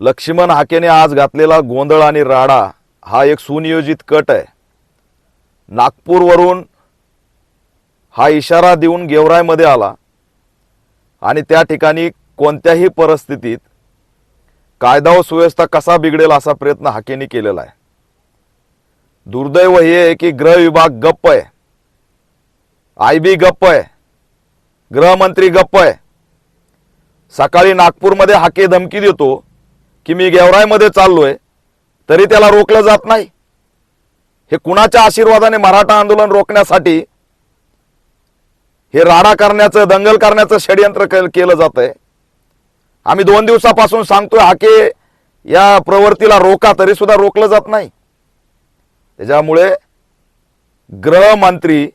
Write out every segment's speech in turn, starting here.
लक्ष्मण हाकेने आज घातलेला गोंधळ आणि राडा हा एक सुनियोजित कट आहे. नागपूरवरून हा इशारा देऊन गेवरायमध्ये आला आणि त्या ठिकाणी कोणत्याही परिस्थितीत कायदा व सुव्यवस्था कसा बिघडेल असा प्रयत्न हाकेने केलेला आहे. दुर्दैव हे आहे की गृह विभाग गप्प आहे. आय बी गप्प आहे. गृहमंत्री गप्प आहे. सकाळी नागपूरमध्ये हाके धमकी देतो. की मी गेवरायमध्ये चाललोय तरी त्याला रोखलं जात नाही. हे कुणाच्या आशीर्वादाने मराठा आंदोलन रोखण्यासाठी हे राडा करण्याचं दंगल करण्याचं षडयंत्र केलं जात आहे आम्ही दोन दिवसापासून सांगतोय हाके या प्रवृत्तीला रोका तरी सुद्धा रोखलं जात नाही. त्याच्यामुळे गृहमंत्री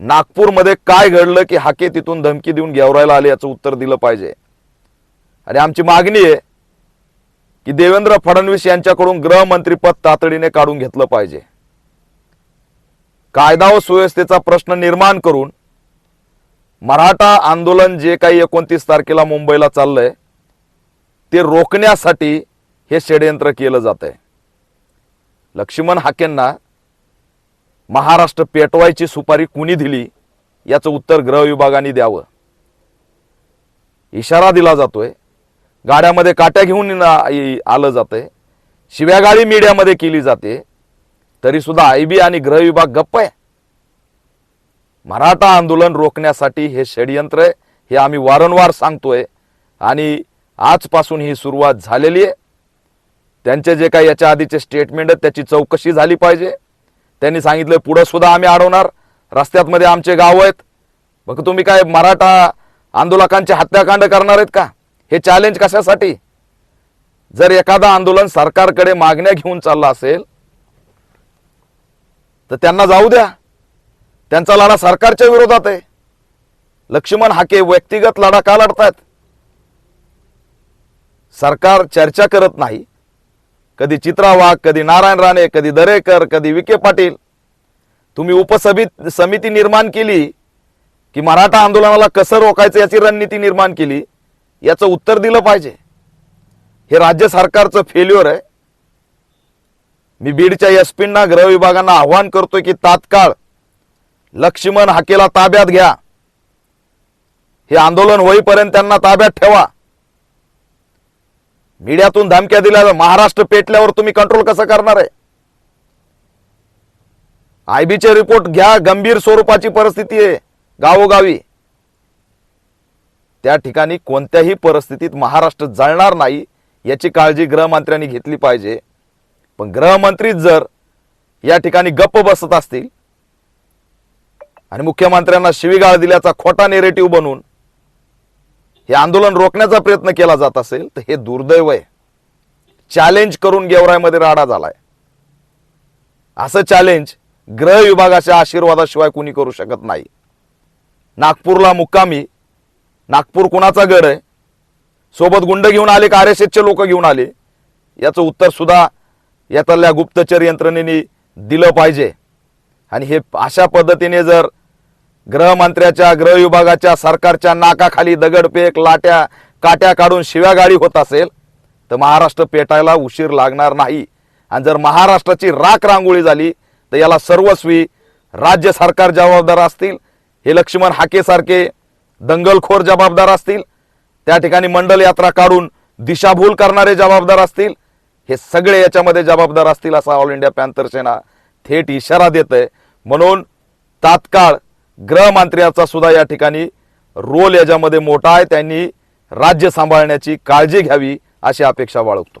नागपूरमध्ये काय घडलं की हाके तिथून धमकी देऊन गेवरायला आले याचं उत्तर दिलं पाहिजे. आणि आमची मागणी आहे की देवेंद्र फडणवीस यांच्याकडून गृहमंत्रीपद तातडीने काढून घेतलं पाहिजे. कायदा व सुव्यवस्थेचा प्रश्न निर्माण करून मराठा आंदोलन जे काही एकोणतीस तारखेला मुंबईला चाललंय ते रोखण्यासाठी हे षडयंत्र केलं जात आहे लक्ष्मण हाकेंना महाराष्ट्र पेटवायची सुपारी कुणी दिली याचं उत्तर गृह विभागाने द्यावं. इशारा दिला जातोय. गाड्यामध्ये काट्या घेऊन आलं जातंय. शिव्यागाळी मीडियामध्ये केली जाते. तरी सुद्धा आय बी आणि गृह विभाग गप्प आहे. मराठा आंदोलन रोखण्यासाठी हे षडयंत्र आहे हे आम्ही वारंवार सांगतोय. आणि आजपासून ही सुरुवात झालेली आहे. त्यांचे जे काही याच्या आधीचे स्टेटमेंट आहेत त्याची चौकशी झाली पाहिजे. त्यांनी सांगितलं पुढं सुद्धा आम्ही अडवणार. रस्त्यात मध्ये आमचे गाव आहेत. मग तुम्ही काय मराठा आंदोलकांचे हत्याकांड करणार आहेत का? हे चॅलेंज कशासाठी? जर एखादा आंदोलन सरकारकडे मागण्या घेऊन चालला असेल तर त्यांना जाऊ द्या. त्यांचा लढा सरकारच्या विरोधात आहे. लक्ष्मण हाके व्यक्तिगत लढा का लढतायत? सरकार चर्चा करत नाही. कधी चित्रा वाघ कधी नारायण राणे कधी दरेकर कधी विखे पाटील. तुम्ही उपसमित समिती निर्माण केली की मराठा आंदोलनाला कसं रोखायचं याची रणनीती निर्माण केली? याचं उत्तर दिलं पाहिजे. हे राज्य सरकारचं फेल्युअर आहे. मी बीडच्या एसपींना गृह विभागांना आव्हान करतोय की तात्काळ लक्ष्मण हाकेला ताब्यात घ्या. हे आंदोलन होईपर्यंत त्यांना ताब्यात ठेवा. मीडियातून धमक्या दिल्या महाराष्ट्र पेटल्यावर तुम्ही कंट्रोल कसं करणार आहे? आयबीचे रिपोर्ट घ्या गंभीर स्वरूपाची परिस्थिती आहे गावोगावी. त्या ठिकाणी कोणत्याही परिस्थितीत महाराष्ट्र जळणार नाही याची काळजी गृहमंत्र्यांनी घेतली पाहिजे. पण गृहमंत्री जर या ठिकाणी गप्प बसत असतील आणि मुख्यमंत्र्यांना शिवीगाळ दिल्याचा खोटा नेरेटिव्ह बनवून हे आंदोलन रोखण्याचा प्रयत्न केला जात असेल तर हे दुर्दैव आहे. चॅलेंज करून गेवरायमध्ये राडा झालाय. असं चॅलेंज गृह विभागाच्या आशीर्वादाशिवाय कुणी करू शकत नाही. नागपूरला मुक्कामी नागपूर कुणाचा गड आहे? सोबत गुंड घेऊन आले का आर एस एसचे लोक घेऊन आले? याचं उत्तर सुद्धा यातल्या गुप्तचर यंत्रणेने दिलं पाहिजे. आणि हे अशा पद्धतीने जर गृहमंत्र्याच्या गृह विभागाच्या सरकारच्या नाकाखाली दगडफेक लाट्या काट्या काढून शिव्यागाडी होत असेल तर महाराष्ट्र पेटायला उशीर लागणार नाही. आणि जर महाराष्ट्राची राख रांगोळी झाली तर याला सर्वस्वी राज्य सरकार जबाबदार असतील हे लक्ष्मण हाकेसारखे दंगलखोर जबाबदार असतील त्या ठिकाणी मंडल यात्रा काढून दिशाभूल करणारे जबाबदार असतील हे सगळे याच्यामध्ये जबाबदार असतील असा ऑल इंडिया पॅन्थर सेना थेट इशारा देत आहे म्हणून तात्काळ गृहमंत्र्याचा सुद्धा या ठिकाणी रोल याच्यामध्ये मोठा आहे. त्यांनी राज्य सांभाळण्याची काळजी घ्यावी अशी अपेक्षा बाळगतो.